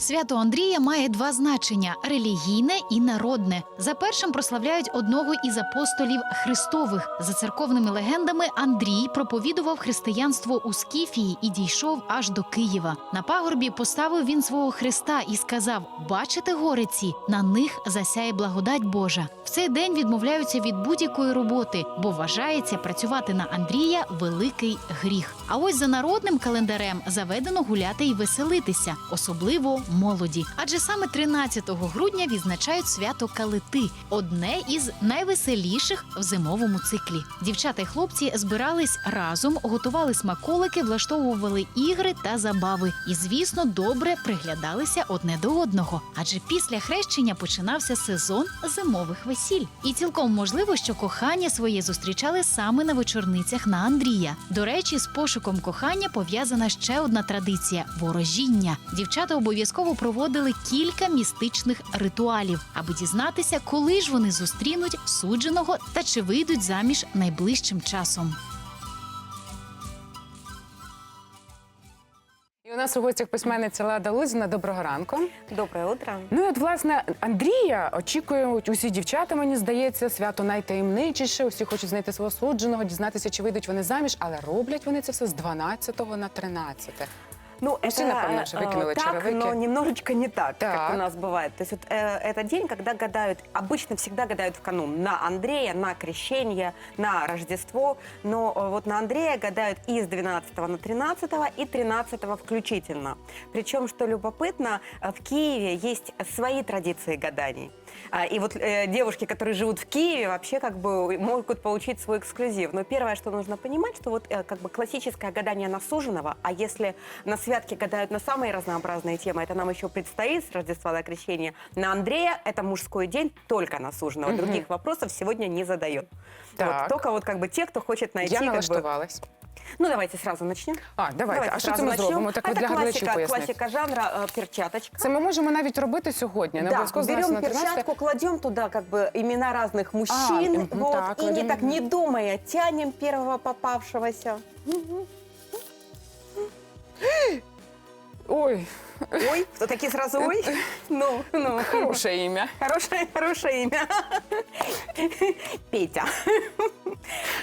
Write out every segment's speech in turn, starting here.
Свято Андрія має два значення: релігійне і народне. За першим прославляють одного із апостолів Христових. За церковними легендами, Андрій проповідував християнство у Скіфії і дійшов аж до Києва. На пагорбі поставив він свого Христа і сказав: Бачите гори ці? На них засяє благодать Божа. В цей день відмовляються від будь-якої роботи, бо вважається працювати на Андрія великий гріх. А ось за народним календарем заведено гуляти і веселитися, особливо молоді. Адже саме 13 грудня відзначають свято Калити, одне із найвеселіших в зимовому циклі. Дівчата й хлопці збирались разом, готували смаколики, влаштовували ігри та забави. І, звісно, добре приглядалися одне до одного. Адже після хрещення починався сезон зимових весіль. І цілком можливо, що кохання своє зустрічали саме на вечорницях на Андрія. До речі, з пошуком кохання пов'язана ще одна традиція ворожіння. Дівчата обов'язково проводили кілька містичних ритуалів, аби дізнатися, коли ж вони зустрінуть судженого та чи вийдуть заміж найближчим часом. І у нас у гостях письменниця Лада Лузіна. Доброго ранку. Доброе утро. Ну і от власне Андрія очікують усі дівчата. Мені здається, свято найтаємничіше. Усі хочуть знайти свого судженого, дізнатися, чи вийдуть вони заміж, але роблять вони це все з 12 на 13. Ну, Все, напевно, же выкинули э, так, черевики. но немножечко не так, Так. как у нас бывает. То есть вот э, это день, когда гадают, обычно всегда гадают в канун на Андрея, на крещение, на Рождество, но э, вот на Андрея гадают и с 12 на 13 и 13 включительно. Причем, что любопытно, э, в Киеве есть свои традиции гаданий. А, И вот э, девушки, которые живут в Киеве, вообще как бы могут получить свой эксклюзив. Но первое, что нужно понимать, что вот э, как бы классическое гадание на суженого, а если на святке гадают на самые разнообразные темы, это нам еще предстоит с Рождества до Крещения, на Андрея это мужской день только на суженого. Других вопросов сегодня не задает. Вот, только вот как бы те, кто хочет найти... Я как бы- налаштувалась. Ну, давайте сразу начнем. А, давайте. а що це сразу ми начнем. зробимо? Так ви это для глядачів классика, поясніть. классика жанра э, перчаточка. Це ми можемо навіть робити сьогодні. Не Да, обов'язково з берем 12 на 13. перчатку, кладем туда как бы имена разных мужчин, мгм, вот, так, и не кладем. так не думая тянем первого попавшегося. Ой, Ой, кто такие сразу ой? Ну, ну. хороше ім'я. Хорошее, хорошее имя. Петя.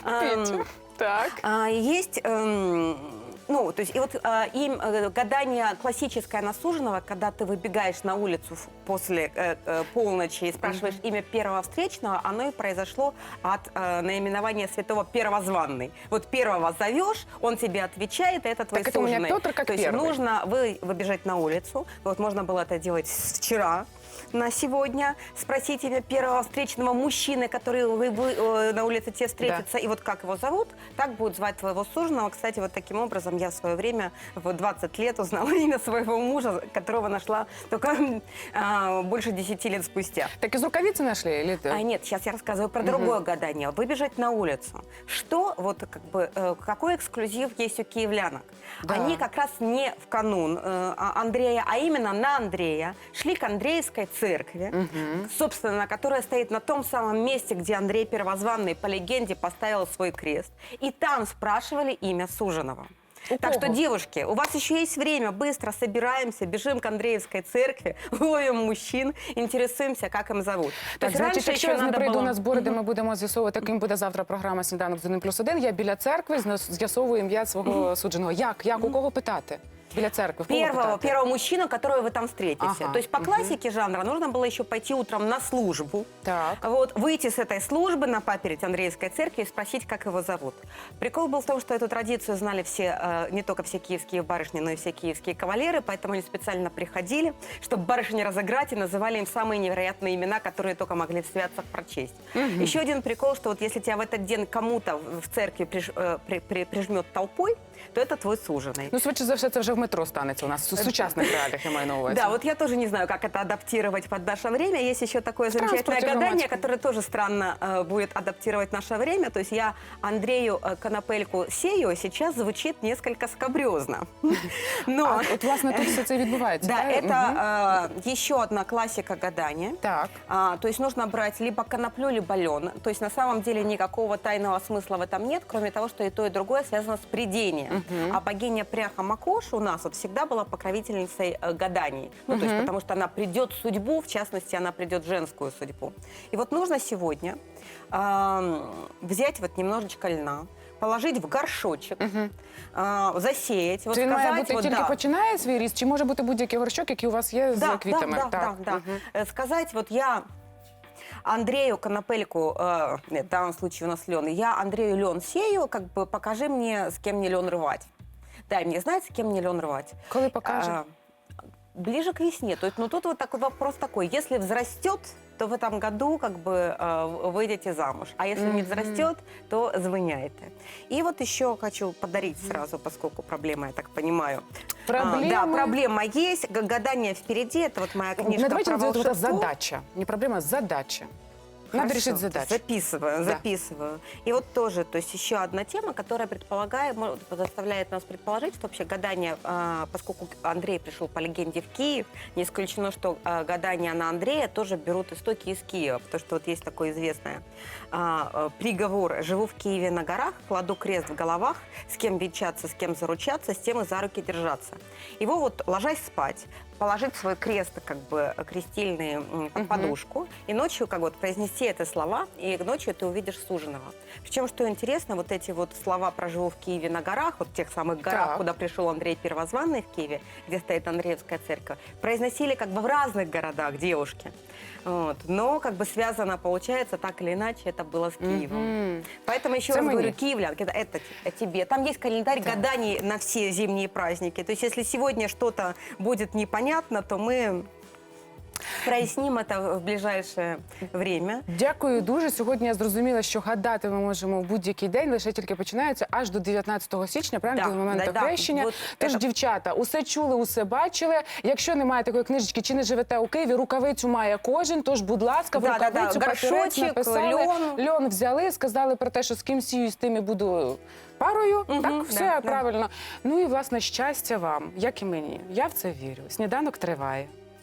Ам, Петя. Так. а, Есть, эм, ну, то есть, и вот а, им э, гадание классическое на суженого, когда ты выбегаешь на улицу в- после э, э, полночи и спрашиваешь имя первого встречного, оно и произошло от э, наименования святого первозванный. Вот первого зовешь, он тебе отвечает, и это твой Так это у меня суженый. Петр как То есть первый. нужно вы, выбежать на улицу. Вот можно было это делать с- вчера на сегодня, спросить имя первого встречного мужчины, который вы, вы, э, на улице тебе встретится, и вот как его зовут, так будут звать твоего суженого. Кстати, вот таким образом я в свое время в 20 лет узнала имя своего мужа, которого нашла только а, больше 10 лет спустя. Так из рукавицы нашли? Или... А нет, сейчас я рассказываю про другое гадание. Выбежать на улицу. Что, вот как бы, э, какой эксклюзив есть у киевлянок? Да. Они как раз не в канун э, а- Андрея, а именно на Андрея шли к Андреевской церкви, собственно, которая стоит на том самом месте, где Андрей Первозванный, по легенде, поставил свой крест. И там спрашивали имя суженого. У так что, кого? девушки, у вас еще есть время, быстро собираемся, бежим к Андреевской церкви, ловим мужчин, интересуемся, как им зовут. То Так, есть значить, раньше якщо еще я не надо прийду было... на збори, де ми будемо з'ясовувати, ким буде завтра програма «Сніданок з 1 плюс 1», я біля церкви зна- з'ясовую ім'я свого судженого. Як? Як? У кого питати? Біля церкви. Первого, первого мужчину, которого вы там встретите. Ага, То есть по классике жанра нужно было еще пойти утром на службу. Так. Вот, выйти с этой службы на паперить Андреевской церкви и спросить, как его зовут. Прикол был в том, что эту традицию знали все, э, не только все киевские барышни, но и все киевские кавалеры, поэтому они специально приходили, чтобы барышни разыграть и называли им самые невероятные имена, которые только могли в святцах прочесть. Еще один прикол, что вот если тебя в этот день кому-то в в церкви приж- э, при- при- прижмет толпой, то это твой суженый. Ну, швидше за все, це вже в метро станеться у нас. В сучасних реаліях, я маю на увазі. Да, вот я тоже не знаю, как это адаптировать под наше время. Есть еще такое замечательное транспорте гадание, громадском. которое тоже странно э, будет адаптировать наше время. То есть я Андрею э, Конопельку сею, сейчас звучит несколько скобрезно. Но, А, от, власне, тут все це відбувається. да, так? Мгм. это э, еще одна классика гадания. Так. А, то есть нужно брать либо коноплю, либо лен. То есть на самом деле никакого тайного смысла в этом нет, кроме того, что и то, и другое связано с придением. гадания. А богиня Пряха Макош у нас вот всегда была покровительницей э, гаданий. Ну, то есть потому что она придет в судьбу, в частности, она придет в женскую судьбу. И вот нужно сегодня ам, взять вот немножечко льна, положить в горшочек, а, засеять, вот Чи він має сказать, бути вот, тільки да, починає свій ріст, чи може бути будь-який горщок, який у вас є з да, квітами? Да, да, Так. да, да. Э, Сказать, вот я Андрею Конопельку, э, нет, в данном случае у нас лен, я Андрею лен сею, как бы покажи мне, с кем мне лен рвать. Дай мне знать, с кем мне лен рвать. Коли покаже? А, ближе к весне. То есть, ну тут вот такой вопрос такой. Если взрастет, то в этом году как бы э, выйдете замуж. А если не Мгм. взрастет, то звоняете. И вот еще хочу подарить сразу, поскольку проблема, я так понимаю. А, Проблеми? да, проблема есть. Гадание впереди. Это вот моя книжка Не давайте про волшебство. задача. Не проблема, задача. Надо Хорошо, решить задачу. Записываю, Да. записываю. И вот тоже, то есть еще одна тема, которая предполагает, заставляет нас предположить, что вообще гадание, а, поскольку Андрей пришел по легенде в Киев, не исключено, что а, гадания на Андрея тоже берут истоки из Киева, потому что вот есть такой известный а, а, приговор «Живу в Киеве на горах, кладу крест в головах, с кем венчаться, с кем заручаться, с тем и за руки держаться». Его вот, ложась спать, положить свой крест, как бы крестильный м, под Мгм. подушку, и ночью как вот произнести это слова, и ночью ты увидишь суженого. Причем, что интересно, вот эти вот слова про «живу в Киеве на горах», вот тех самых горах, Так. куда пришел Андрей Первозванный в Киеве, где стоит Андреевская церковь, произносили как бы в разных городах девушки. Вот. Но как бы связано, получается, так или иначе, это было с Киевом. Мгм. Поэтому еще раз мне. говорю, киевлянки, это, это те- тебе. Там есть календарь Да. гаданий на все зимние праздники. То есть если сегодня что-то будет непонятно, то мы проясним это в ближайшее время. Дякую дуже. Сьогодні я зрозуміла, що гадати ми можемо в будь-який день, лише тільки починаються аж до 19 січня, правильно Да, до моменту да, да. хрещення. Вот Тож, это- дівчата, усе чули, усе бачили. Якщо немає такої книжечки, чи не живете у Києві, рукавицю має кожен. Тож, будь ласка, в Да, да, да. папірець написали. льон. льон взяли, сказали про те, що з ким сію, з тим і буду парою. Мгм, так, все да. правильно. Ну і власне щастя вам, як і мені. Я в це вірю. Сніданок триває.